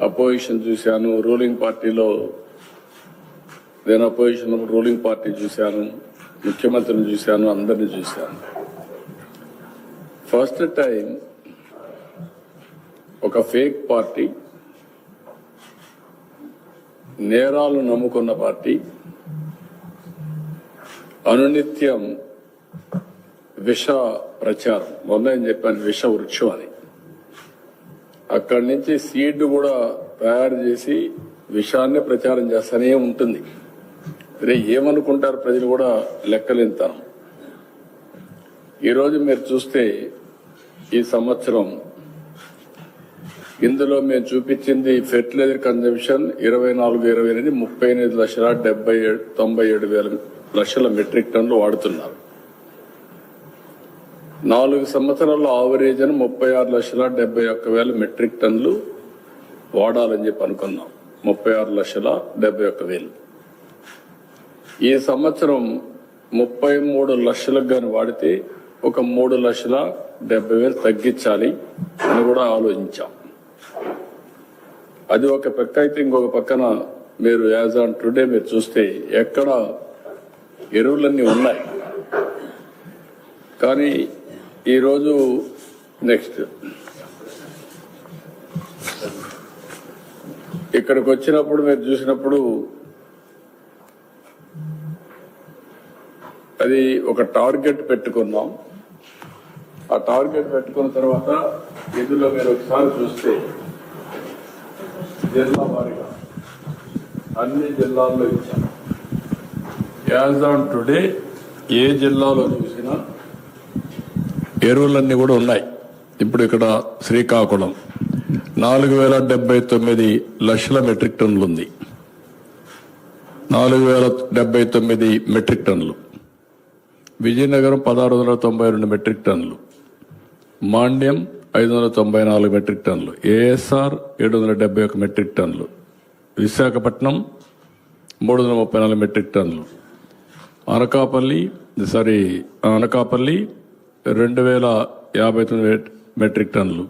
Opposition చూశాను ruling పార్టీలో నేను అపోజిషన్ రూలింగ్ పార్టీ చూశాను ముఖ్యమంత్రిని చూశాను అందరిని చూశాను. ఫస్ట్ టైం ఒక ఫేక్ పార్టీ నేరాలు నమ్ముకున్న పార్టీ అనునిత్యం విష ప్రచారం. మొన్న ఏం చెప్పాను విష వృక్షం అని. అక్కడి నుంచి సీడ్ కూడా తయారు చేసి విషాన్ని ప్రచారం చేస్తానే ఉంటుంది. ఏమనుకుంటారు ప్రజలు కూడా లెక్కలేంతాను ఈరోజు మీరు చూస్తే ఈ సంవత్సరం ఇందులో మేము చూపించింది ఫెర్టిలైజర్ కన్జంప్షన్ ఇరవై నాలుగు ఇరవై ఎనిమిది ముప్పై ఎనిమిది లక్షల డెబ్బై ఏడు తొంభై ఏడు వేల లక్షల మెట్రిక్ టన్నులు వాడుతున్నారు. నాలుగు సంవత్సరాల్లో ఆవరేజ్ అని ముప్పై ఆరు లక్షల డెబ్బై ఒక్క వేల మెట్రిక్ టన్నులు వాడాలని చెప్పి అనుకున్నాం. ముప్పై ఆరు లక్షల డెబ్బై ఒక్క వేలు. ఈ సంవత్సరం ముప్పై మూడు లక్షలకు కానీ వాడితే ఒక మూడు లక్షల డెబ్బై వేలు తగ్గించాలి అని కూడా ఆలోచించాం. అది ఒక పక్క అయితే ఇంకొక పక్కన మీరు యాజ్ ఆన్ టుడే మీరు చూస్తే ఎక్కడ ఎరువులన్నీ ఉన్నాయి. కానీ ఈరోజు నెక్స్ట్. ఇక్కడికి వచ్చినప్పుడు మీరు చూసినప్పుడు అది ఒక టార్గెట్ పెట్టుకున్నాం. ఆ టార్గెట్ పెట్టుకున్న తర్వాత ఇందులో మీరు ఒకసారి చూస్తే జిల్లా వారిగా అన్ని జిల్లాల్లో ఇచ్చాం. యాజ్ ఆన్ టుడే ఏ జిల్లాలో చూసినా ఎరువులన్నీ కూడా ఉన్నాయి. ఇప్పుడు ఇక్కడ శ్రీకాకుళం. నాలుగు వేల డెబ్బై తొమ్మిది లక్షల మెట్రిక్ టన్నులు ఉంది. నాలుగు వేల డెబ్బై తొమ్మిది మెట్రిక్ టన్నులు. విజయనగరం పదహారు వందల తొంభై రెండు మెట్రిక్ టన్నులు. మాండ్యం ఐదు వందల తొంభై నాలుగు మెట్రిక్ టన్నులు. ఏఎస్ఆర్ ఏడు వందల డెబ్బై ఒక మెట్రిక్ టన్నులు. విశాఖపట్నం మూడు వందల ముప్పై నాలుగు మెట్రిక్ టన్నులు. అనకాపల్లి సారీ అనకాపల్లి రెండు వేల యాభై తొమ్మిది మెట్రిక్ టన్నులు.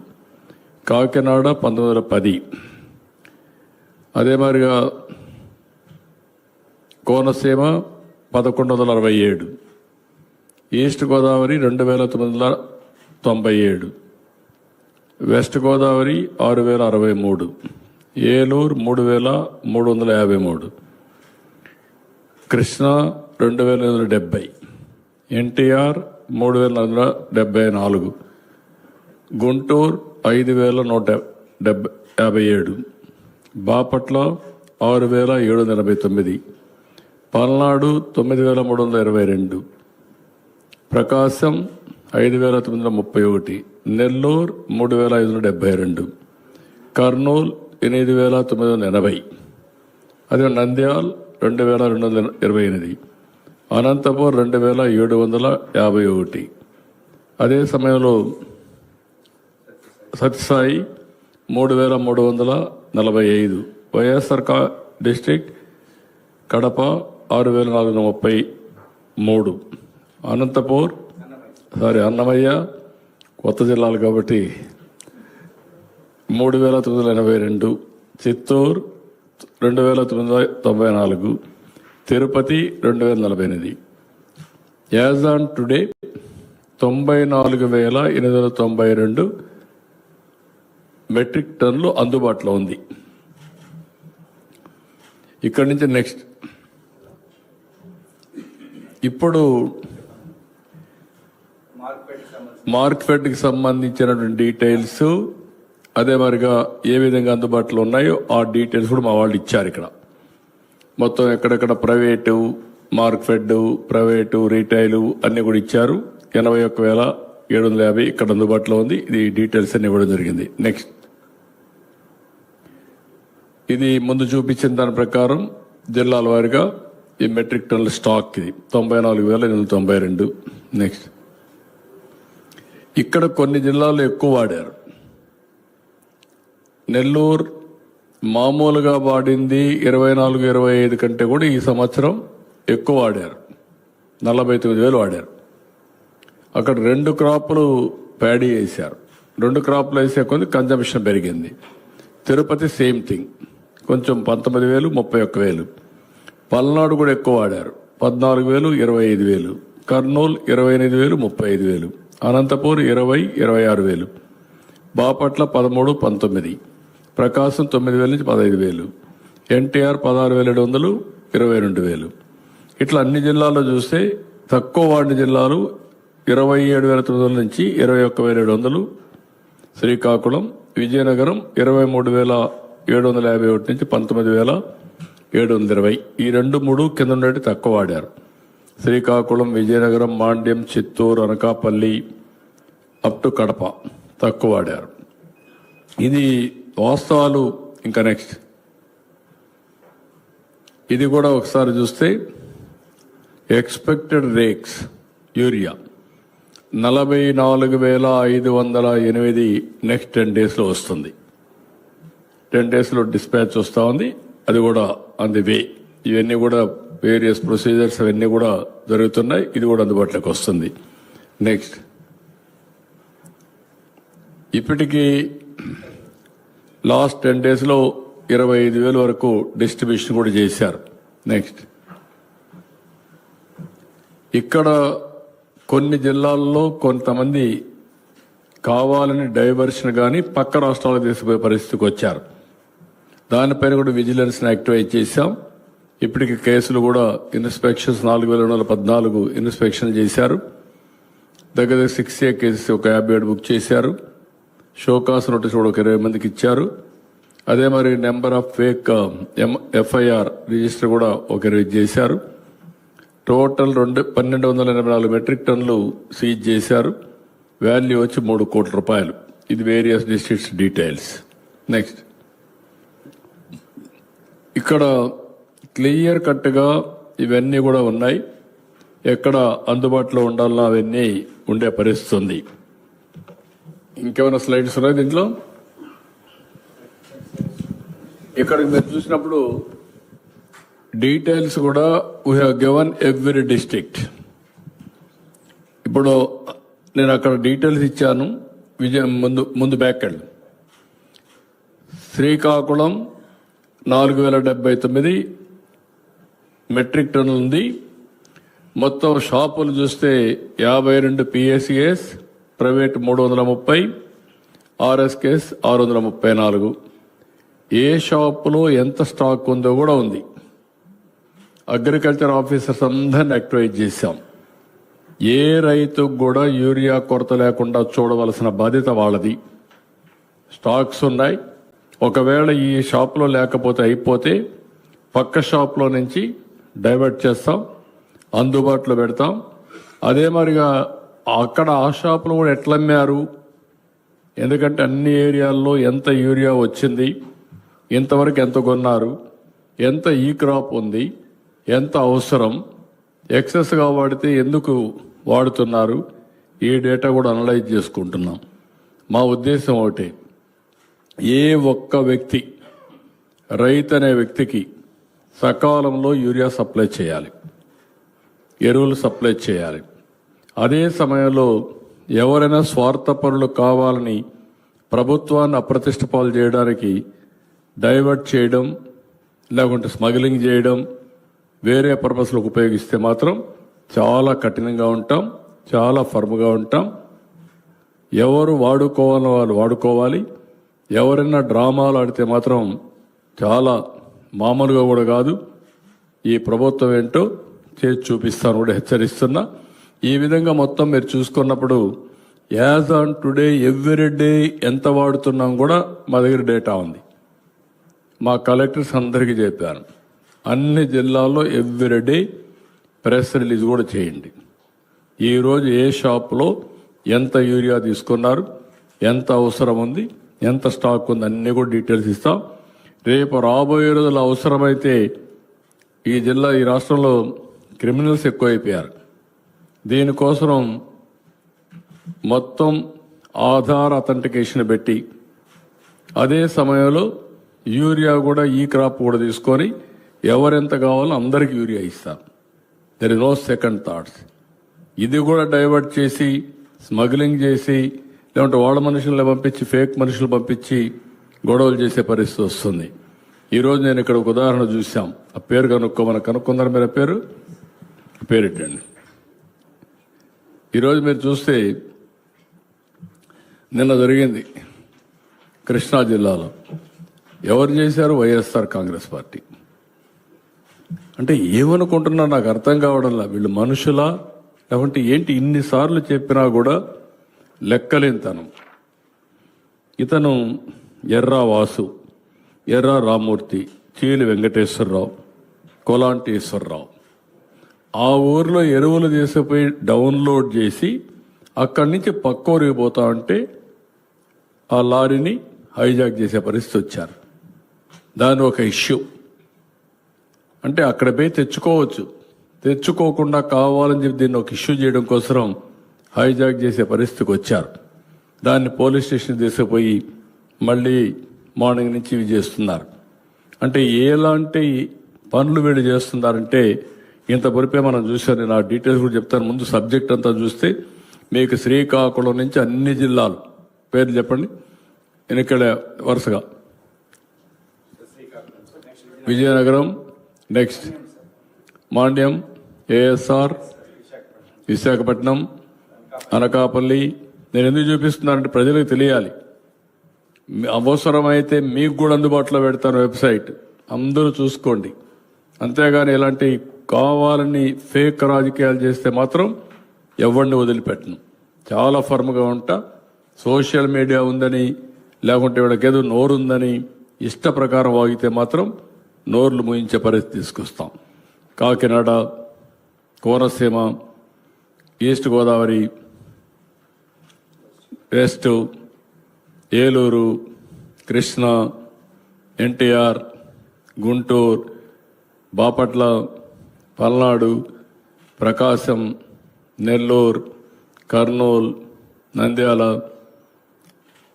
కాకినాడ పంతొమ్మిది వందల పది. అదే మాదిరిగా కోనసీమ పదకొండు వందల అరవై ఏడు. ఈస్ట్ గోదావరి రెండు వేల తొమ్మిది వందల తొంభై ఏడు. వెస్ట్ గోదావరి ఆరు వేల అరవై మూడు. ఏలూరు మూడు వేల మూడు వందల యాభై మూడు. కృష్ణా రెండు వేల ఎనిమిది వందల డెబ్బై. ఎన్టీఆర్ మూడు వేల వందల డెబ్బై నాలుగు. గుంటూరు ఐదు వేల నూట డెబ్బై యాభై ఏడు. బాపట్ల ఆరు వేల ఏడు వందల ఎనభై తొమ్మిది. పల్నాడు తొమ్మిది వేల మూడు వందల ఇరవై రెండు. ప్రకాశం ఐదు వేల తొమ్మిది వందల ముప్పై ఒకటి. నెల్లూరు మూడు వేల ఐదు వందల డెబ్బై రెండు. కర్నూలు ఎనిమిది వేల తొమ్మిది వందల ఎనభై. అదే నంద్యాల్ రెండు వేల రెండు వందల ఇరవై ఎనిమిది. అనంతపూర్ రెండు వేల ఏడు వందల యాభై ఒకటి. అదే సమయంలో సత్యసాయి మూడు వేల మూడు వందల నలభై ఐదు. వైఎస్ఆర్ కా డిస్టిక్ కడప ఆరు వేల నాలుగు వందల ముప్పై మూడు. అనంతపూర్ సారీ అన్నమయ్య కొత్త జిల్లాలు కాబట్టి మూడు వేల తొమ్మిది వందల ఎనభై రెండు. చిత్తూరు రెండు వేల తొమ్మిది వందల తొంభై నాలుగు. తిరుపతి రెండు వేల నలభై ఎనిమిది. యాజ్ ఆన్ టుడే తొంభై నాలుగు వేల ఎనిమిది వందల తొంభై రెండు మెట్రిక్ టన్లు అందుబాటులో ఉంది. ఇక్కడి నుంచి నెక్స్ట్. ఇప్పుడు మార్కెట్కి సంబంధించినటువంటి డీటెయిల్స్ అదే మరిగా ఏ విధంగా అందుబాటులో ఉన్నాయో ఆ డీటెయిల్స్ కూడా మా వాళ్ళు ఇచ్చారు ఇక్కడ. మొత్తం ఎక్కడెక్కడ ప్రైవేటు మార్క్ఫెడ్ ప్రైవేటు రీటైలు అన్ని కూడా ఇచ్చారు. ఎనభై ఒక్క వేల ఏడు వందల యాభై ఇక్కడ అందుబాటులో ఉంది. ఇది డీటెయిల్స్ అన్ని ఇవ్వడం జరిగింది. నెక్స్ట్. ఇది ముందు చూపించిన దాని ప్రకారం జిల్లాల వారిగా ఈ మెట్రిక్ టన్నుల స్టాక్ ఇది. తొంభై నాలుగు వేల ఎనిమిది తొంభై రెండు. నెక్స్ట్. ఇక్కడ కొన్ని జిల్లాలు ఎక్కువ వాడారు. నెల్లూరు మామూలుగా వాడింది ఇరవై నాలుగు ఇరవై ఐదు కంటే కూడా ఈ సంవత్సరం ఎక్కువ వాడారు. నలభై తొమ్మిది వేలు వాడారు. అక్కడ రెండు క్రాపులు ప్యాడీ వేశారు. రెండు క్రాపులు వేసే కొద్ది కన్జంప్షన్ పెరిగింది. Tirupati same thing. కొంచెం పంతొమ్మిది వేలు ముప్పై ఒక్క వేలు. పల్నాడు కూడా ఎక్కువ వాడారు. పద్నాలుగు వేలు ఇరవై ఐదు వేలు. కర్నూలు ఇరవై ఎనిమిది వేలు ముప్పై ఐదు వేలు. అనంతపూర్ ఇరవై ఇరవై ఆరు వేలు. బాపట్ల పదమూడు పంతొమ్మిది. ప్రకాశం తొమ్మిది వేల నుంచి పదహైదు వేలు. ఎన్టీఆర్ పదహారు వేల ఏడు వందలు ఇరవై రెండు వేలు. ఇట్లా అన్ని జిల్లాల్లో చూస్తే తక్కువ వాడిన జిల్లాలు ఇరవై ఏడు వేల తొమ్మిది వందల నుంచి ఇరవై ఒక్క వేల ఏడు వందలు. శ్రీకాకుళం విజయనగరం ఇరవై మూడు వేల ఏడు వందల యాభై ఒకటి నుంచి పంతొమ్మిది వేల ఏడు వందల ఇరవై. ఈ రెండు మూడు కింద ఉండేవి తక్కువ వాడారు. శ్రీకాకుళం విజయనగరం మాండ్యం చిత్తూరు అనకాపల్లి అప్ టు కడప తక్కువ వాడారు. ఇది వాస్తవాలు ఇంకా నెక్స్ట్ ఇది కూడా ఒకసారి చూస్తే ఎక్స్పెక్టెడ్ రేక్స్ యూరియా నలభై నాలుగు వేల ఐదు వందల ఎనిమిది నెక్స్ట్ టెన్ డేస్లో వస్తుంది. టెన్ డేస్లో డిస్పాచ్ వస్తూ ఉంది. అది కూడా ఆన్ ది వే ఇవన్నీ కూడా వేరియస్ ప్రొసీజర్స్ అవన్నీ కూడా జరుగుతున్నాయి. ఇది కూడా అందుబాటులోకి వస్తుంది. నెక్స్ట్ ఇప్పటికీ లాస్ట్ టెన్ డేస్లో ఇరవై ఐదు వేల వరకు డిస్ట్రిబ్యూషన్ కూడా చేశారు. నెక్స్ట్ ఇక్కడ కొన్ని జిల్లాల్లో కొంతమంది కావాలని డైవర్షన్ కానీ పక్క రాష్ట్రాలకు తీసుకుపోయే పరిస్థితికి వచ్చారు. దానిపైన కూడా విజిలెన్స్ని యాక్టివేట్ చేశాం. ఇప్పటికి కేసులు కూడా ఇన్స్పెక్షన్స్ నాలుగు వేల వందల పద్నాలుగు ఇన్స్పెక్షన్ చేశారు. దగ్గర దగ్గర సిక్స్ ఏ కేసెస్ ఒక యాభై ఏడు బుక్ చేశారు. షోకాస్ నోటీస్ కూడా ఒక ఇరవై మందికి ఇచ్చారు. అదే మరి number of fake um, FIR register కూడా ఒక ఇరవై చేశారు. టోటల్ రెండు పన్నెండు వందల ఎనభై నాలుగు మెట్రిక్ టన్నులు సీజ్ చేశారు. వాల్యూ వచ్చి మూడు కోట్ల రూపాయలు. ఇది వేరియస్ డిస్ట్రిక్ట్స్ డీటెయిల్స్. నెక్స్ట్. ఇక్కడ క్లియర్ కట్గా ఇవన్నీ కూడా ఉన్నాయి. ఎక్కడ అందుబాటులో ఉండాలన్నా అవన్నీ ఉండే పరిస్థితి ఉంది. ఇంకేమైనా స్లైడ్స్ ఉన్నాయి దీంట్లో? ఇక్కడ మీరు చూసినప్పుడు డీటెయిల్స్ కూడా వీ హివన్ ఎవ్రీ డిస్ట్రిక్ట్ ఇప్పుడు నేను అక్కడ డీటెయిల్స్ ఇచ్చాను. విజయం ముందు ముందు బ్యాక్ వెళ్ళి శ్రీకాకుళం నాలుగు వేల డెబ్బై తొమ్మిది మెట్రిక్ టన్నులు ఉంది మొత్తం షాపులు చూస్తే యాభై రెండు పిఎస్సిఎస్ ప్రైవేట్ మూడు వందల ముప్పై ఆర్ఎస్కేస్ ఆరు వందల ముప్పై నాలుగు. ఏ షాపులో ఎంత స్టాక్ ఉందో కూడా ఉంది. అగ్రికల్చర్ ఆఫీసర్స్ అందరిని యాక్టివేట్ చేశాం. ఏ రైతుకు కూడా యూరియా కొరత లేకుండా చూడవలసిన బాధ్యత వాళ్ళది. స్టాక్స్ ఉన్నాయి. ఒకవేళ ఈ షాప్లో లేకపోతే అయిపోతే పక్క షాప్లో నుంచి డైవర్ట్ చేస్తాం అందుబాటులో పెడతాం. అదే మరిగా అక్కడ ఆ షాపులు కూడా ఎట్లా అమ్మారు ఎందుకంటే అన్ని ఏరియాల్లో ఎంత యూరియా వచ్చింది ఇంతవరకు ఎంత కొన్నారు ఎంత ఈ క్రాప్ ఉంది ఎంత అవసరం ఎక్సెస్గా వాడితే ఎందుకు వాడుతున్నారు ఈ డేటా కూడా అనలైజ్ చేసుకుంటున్నాం. మా ఉద్దేశం ఒకటి ఏ ఒక్క వ్యక్తి రైతు అనే వ్యక్తికి సకాలంలో యూరియా సప్లై చేయాలి ఎరువులు సప్లై చేయాలి. అదే సమయంలో ఎవరైనా స్వార్థపరులు కావాలని ప్రభుత్వాన్ని అప్రతిష్ట పాలు చేయడానికి డైవర్ట్ చేయడం లేకుంటే స్మగ్లింగ్ చేయడం వేరే పర్పస్లకు ఉపయోగిస్తే మాత్రం చాలా కఠినంగా ఉంటాం చాలా ఫర్మ్గా ఉంటాం. ఎవరు వాడుకోవాలని వాళ్ళు వాడుకోవాలి. ఎవరైనా డ్రామాలు ఆడితే మాత్రం చాలా మామూలుగా కూడా కాదు. ఈ ప్రభుత్వం ఏంటో చేసి చూపిస్తాను కూడా హెచ్చరిస్తున్నా. ఈ విధంగా మొత్తం మీరు చూసుకున్నప్పుడు as on today every day ఎంత వాడుతున్నాం కూడా మా దగ్గర డేటా ఉంది. మా కలెక్టర్స్ అందరికీ చెప్పాను. అన్ని జిల్లాల్లో ఎవ్రీ డే ప్రెస్ రిలీజ్ కూడా చేయండి. ఈరోజు ఏ షాప్లో ఎంత యూరియా తీసుకున్నారు ఎంత అవసరం ఉంది ఎంత స్టాక్ ఉంది అన్నీ కూడా డీటెయిల్స్ ఇస్తాం. రేపు రాబోయే రోజులు అవసరమైతే ఈ జిల్లా ఈ రాష్ట్రంలో క్రిమినల్స్ ఎక్కువైపోయారు. దీనికోసం మొత్తం ఆధార్ అథెంటికేషన్ పెట్టి అదే సమయంలో యూరియా కూడా ఈ క్రాప్ కూడా తీసుకొని ఎవరెంత కావాలో అందరికి యూరియా ఇస్తాం. There is no second thoughts ఇది కూడా డైవర్ట్ చేసి స్మగ్లింగ్ చేసి లేదంటే వాళ్ళ మనుషుల్ని పంపించి ఫేక్ మనుషులు పంపించి గొడవలు చేసే పరిస్థితి వస్తుంది. ఈరోజు నేను ఇక్కడ ఒక ఉదాహరణ చూసాం ఆ పేరు కనుక్కోమని కనుక్కుందరు మీరు పేరు. పేరు ఏంటండి ఈరోజు మీరు చూస్తే నిన్న జరిగింది కృష్ణా జిల్లాలో. ఎవరు చేశారు? వైఎస్ఆర్ కాంగ్రెస్ పార్టీ. అంటే ఏమనుకుంటున్నా నాకు అర్థం కావడంలా వీళ్ళు మనుషులా? లేకుంటే ఏంటి ఇన్నిసార్లు చెప్పినా కూడా లెక్కలేనితనం. ఇతను ఎర్రా వాసు ఎర్రా రామూర్తి చీలి వెంకటేశ్వరరావు కొలాంటేశ్వరరావు. ఆ ఊర్లో ఎరువులు తీసుకుపోయి డౌన్లోడ్ చేసి అక్కడి నుంచి పక్క ఊరికి పోతా ఉంటే ఆ లారీని హైజాక్ చేసే పరిస్థితి వచ్చారు. దాని ఒక ఇష్యూ. అంటే అక్కడ పోయి తెచ్చుకోవచ్చు. తెచ్చుకోకుండా కావాలని చెప్పి దీన్ని ఒక ఇష్యూ చేయడం కోసం హైజాక్ చేసే పరిస్థితికి వచ్చారు. దాన్ని పోలీస్ స్టేషన్ తీసుకుపోయి మళ్ళీ మార్నింగ్ నుంచి ఇవి చేస్తున్నారు. అంటే ఎలాంటి పనులు వీళ్ళు చేస్తున్నారంటే ఇంత పొరిపే మనం చూసాను నేను ఆ డీటెయిల్స్ కూడా చెప్తాను. ముందు సబ్జెక్ట్ అంతా చూస్తే మీకు శ్రీకాకుళం నుంచి అన్ని జిల్లాలు. పేర్లు చెప్పండి. నేను ఇక్కడ వరుసగా. విజయనగరం నెక్స్ట్ మాండ్యం ఏఎస్ఆర్ విశాఖపట్నం అనకాపల్లి. నేను ఎందుకు చూపిస్తున్నానంటే ప్రజలకు తెలియాలి. అవసరమైతే మీకు కూడా అందుబాటులో పెడతాను వెబ్సైట్. అందరూ చూసుకోండి. అంతేగాని ఇలాంటి కావాలని ఫేక్ రాజకీయాలు చేస్తే మాత్రం ఎవరిని వదిలిపెట్టను. చాలా ఫర్మ్గా ఉంటా. సోషల్ మీడియా ఉందని లేకుంటే వీళ్ళకేదో నోరు ఉందని ఇష్ట ప్రకారం వాగితే మాత్రం నోర్లు ముయించే పరిస్థితి తీసుకొస్తాం. Kakinada Konaseema east Godavari west Eluru Krishna NTR Guntur Bapatla Palnadu Prakasam Nellore Kurnool Nandyal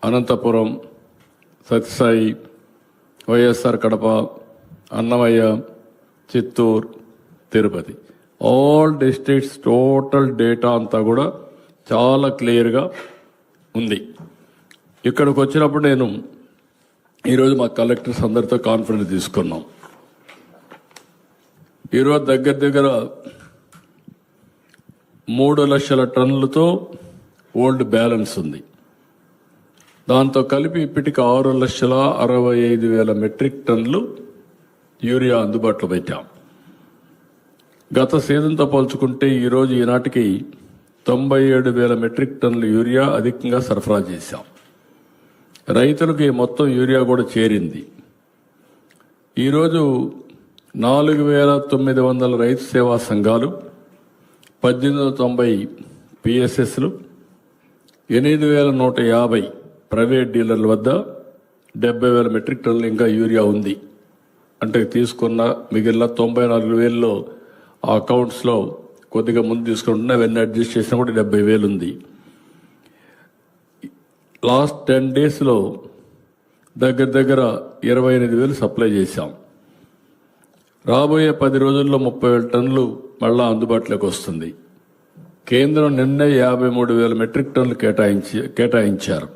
Anantapur Sathya Sai YSR Kadapa Annamayya Chittoor Tirupati. All districts total data అంతా కూడా చాలా క్లియర్గా ఉంది. ఇక్కడికి వచ్చినప్పుడు నేను ఈరోజు మా కలెక్టర్స్ అందరితో కాన్ఫిడెన్స్ తీసుకున్నాం. ఈరోజు దగ్గర దగ్గర మూడు లక్షల టన్నులతో ఓల్డ్ బ్యాలెన్స్ ఉంది. దాంతో కలిపి ఇప్పటికి ఆరు లక్షల అరవై ఐదు వేల మెట్రిక్ టన్నులు యూరియా అందుబాటులో పెట్టాం. గత సీజన్తో పోల్చుకుంటే ఈరోజు ఈనాటికి తొంభై ఏడు వేల మెట్రిక్ టన్నుల యూరియా అధికంగా సరఫరా చేశాం. రైతులకు ఈ మొత్తం యూరియా కూడా చేరింది. ఈరోజు నాలుగు వేల తొమ్మిది వందల రైతు సేవా సంఘాలు పద్దెనిమిది వందల తొంభై పిఎస్ఎస్లు ఎనిమిది వేల నూట యాభై ప్రైవేట్ డీలర్ల వద్ద డెబ్బై వేల మెట్రిక్ టన్నులు ఇంకా యూరియా ఉంది. అంటే తీసుకున్న మిగిలిన తొంభై నాలుగు వేలలో ఆ అకౌంట్స్లో కొద్దిగా ముందు తీసుకుంటున్నా అవన్నీ అడ్జస్ట్ చేసినా కూడా డెబ్బై వేలు ఉంది. లాస్ట్ టెన్ డేస్లో దగ్గర దగ్గర ఇరవై ఎనిమిది వేలు సప్లై చేశాం. రాబోయే పది రోజుల్లో ముప్పై వేల టన్నులు మళ్ళా అందుబాటులోకి వస్తుంది. కేంద్రం నిన్నే యాభై మూడు వేల మెట్రిక్ టన్నులు కేటాయించి కేటాయించారు.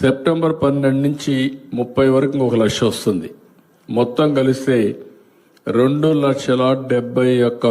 సెప్టెంబర్ పన్నెండు నుంచి ముప్పై వరకు ఒక లక్ష వస్తుంది. మొత్తం కలిస్తే రెండు లక్షల డెబ్బై ఒక్క